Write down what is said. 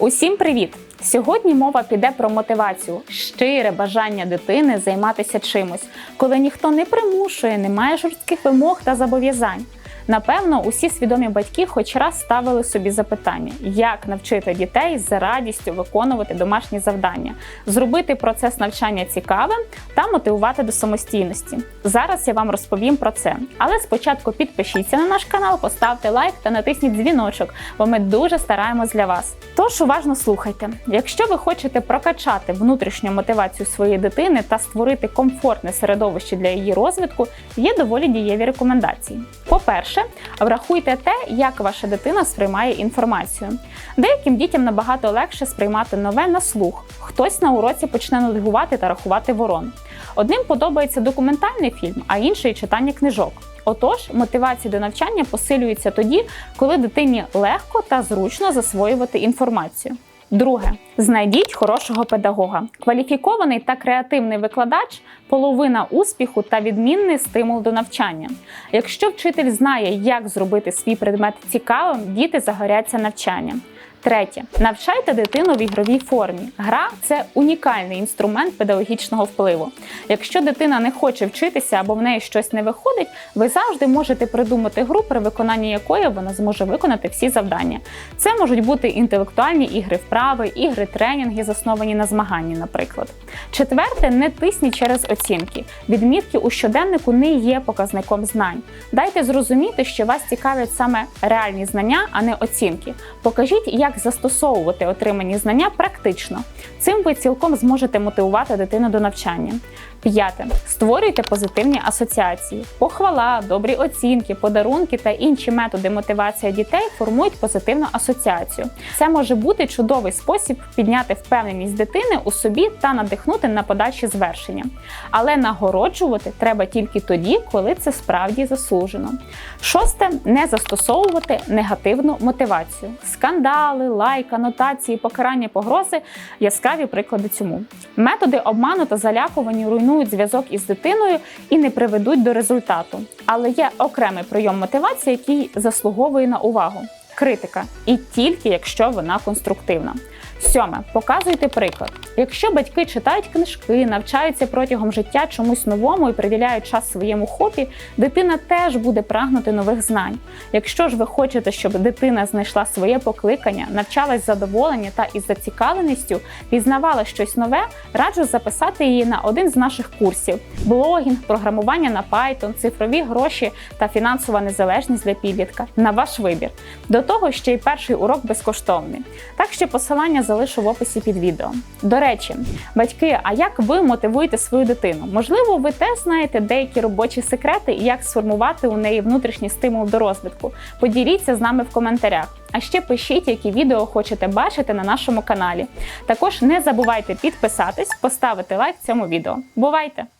Усім привіт! Сьогодні мова піде про мотивацію, щире бажання дитини займатися чимось, коли ніхто не примушує, не має жорстких вимог та зобов'язань. Напевно, усі свідомі батьки хоч раз ставили собі запитання, як навчити дітей з радістю виконувати домашні завдання, зробити процес навчання цікавим та мотивувати до самостійності. Зараз я вам розповім про це. Але спочатку підпишіться на наш канал, поставте лайк та натисніть дзвіночок, бо ми дуже стараємось для вас. Тож уважно слухайте, якщо ви хочете прокачати внутрішню мотивацію своєї дитини та створити комфортне середовище для її розвитку, є доволі дієві рекомендації. По-перше, врахуйте те, як ваша дитина сприймає інформацію. Деяким дітям набагато легше сприймати нове на слух. Хтось на уроці почне нудьгувати та рахувати ворон. Одним подобається документальний фільм, а інший читання книжок. Отож, мотивація до навчання посилюється тоді, коли дитині легко та зручно засвоювати інформацію. Друге, знайдіть хорошого педагога. Кваліфікований та креативний викладач половина успіху та відмінний стимул до навчання. Якщо вчитель знає, як зробити свій предмет цікавим, діти загоряться навчанням. Третє, навчайте дитину в ігровій формі. Гра це унікальний інструмент педагогічного впливу. Якщо дитина не хоче вчитися або в неї щось не виходить, ви завжди можете придумати гру, при виконанні якої вона зможе виконати всі завдання. Це можуть бути інтелектуальні ігри вправи, ігри, тренінги, засновані на змаганні, наприклад. Четверте, не тисніть через оцінки. Відмітки у щоденнику не є показником знань. Дайте зрозуміти, що вас цікавлять саме реальні знання, а не оцінки. Покажіть, як застосовувати отримані знання практично. Цим ви цілком зможете мотивувати дитину до навчання. П'яте. Створюйте позитивні асоціації. Похвала, добрі оцінки, подарунки та інші методи мотивації дітей формують позитивну асоціацію. Це може бути чудовий спосіб підняти впевненість дитини у собі та надихнути на подальші звершення. Але нагороджувати треба тільки тоді, коли це справді заслужено. Шосте не застосовувати негативну мотивацію. Скандали, лайк, анотації, покарання, погрози яскраві приклади цьому. Методи обману та залякування руйнують зв'язок із дитиною і не приведуть до результату. Але є окремий прийом мотивації, який заслуговує на увагу. Критика, і тільки якщо вона конструктивна. Сьоме, показуйте приклад. Якщо батьки читають книжки, навчаються протягом життя чомусь новому і приділяють час своєму хобі, дитина теж буде прагнути нових знань. Якщо ж ви хочете, щоб дитина знайшла своє покликання, навчалась задоволення та із зацікавленістю, пізнавала щось нове, раджу записати її на один з наших курсів: блогінг, програмування на Python, цифрові гроші та фінансова незалежність для підлітка на ваш вибір. До того ще й перший урок безкоштовний. Так що посилання залишу в описі під відео. До речі, батьки, а як ви мотивуєте свою дитину? Можливо, ви теж знаєте деякі робочі секрети і як сформувати у неї внутрішній стимул до розвитку. Поділіться з нами в коментарях. А ще пишіть, які відео хочете бачити на нашому каналі. Також не забувайте підписатись, поставити лайк цьому відео. Бувайте!